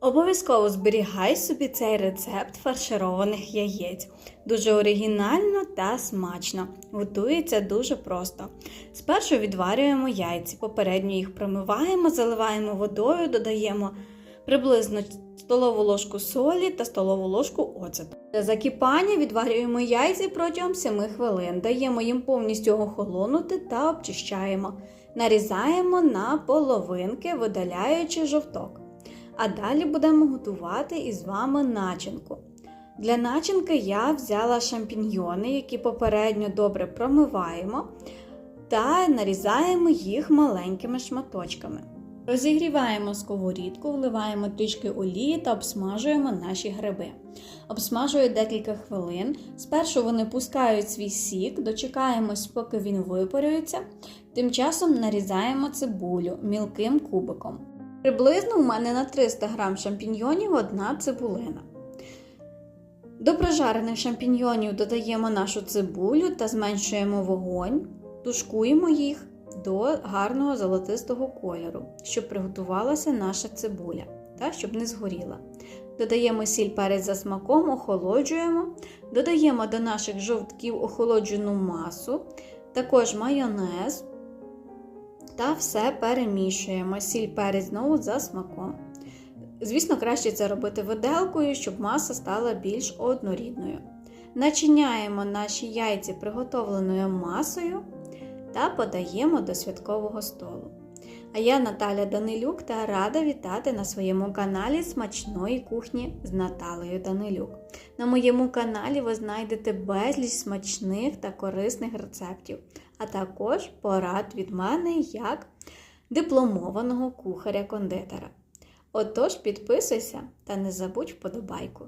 Обов'язково зберігай собі цей рецепт фаршированих яєць. Дуже оригінально та смачно. Готується дуже просто. Спершу відварюємо яйці, попередньо їх промиваємо, заливаємо водою, додаємо приблизно столову ложку солі та столову ложку оцету. Для закипання відварюємо яйці протягом 7 хвилин, даємо їм повністю охолонути та обчищаємо. Нарізаємо на половинки, видаляючи жовток. А далі будемо готувати із вами начинку. Для начинки я взяла шампіньйони, які попередньо добре промиваємо та нарізаємо їх маленькими шматочками. Розігріваємо сковорідку, вливаємо трішки олії та обсмажуємо наші гриби. Обсмажую декілька хвилин. Спершу вони пускають свій сік, дочекаємось, поки він випарюється. Тим часом нарізаємо цибулю мілким кубиком. Приблизно у мене на 300 г шампіньйонів одна цибулина. До прожарених шампіньйонів додаємо нашу цибулю та зменшуємо вогонь, тушкуємо їх до гарного золотистого кольору, щоб приготувалася наша цибуля та щоб не згоріла. Додаємо сіль перець за смаком, охолоджуємо, додаємо до наших жовтків охолоджену масу, також майонез та все перемішуємо. Сіль перець знову за смаком. Звісно, краще це робити виделкою, щоб маса стала більш однорідною. Начиняємо наші яйці приготовленою масою та подаємо до святкового столу. А я Наталя Данилюк та рада вітати на своєму каналі Смачної кухні з Наталею Данилюк. На моєму каналі ви знайдете безліч смачних та корисних рецептів, а також порад від мене як дипломованого кухаря-кондитера. Отож, підписуйся та не забудь вподобайку.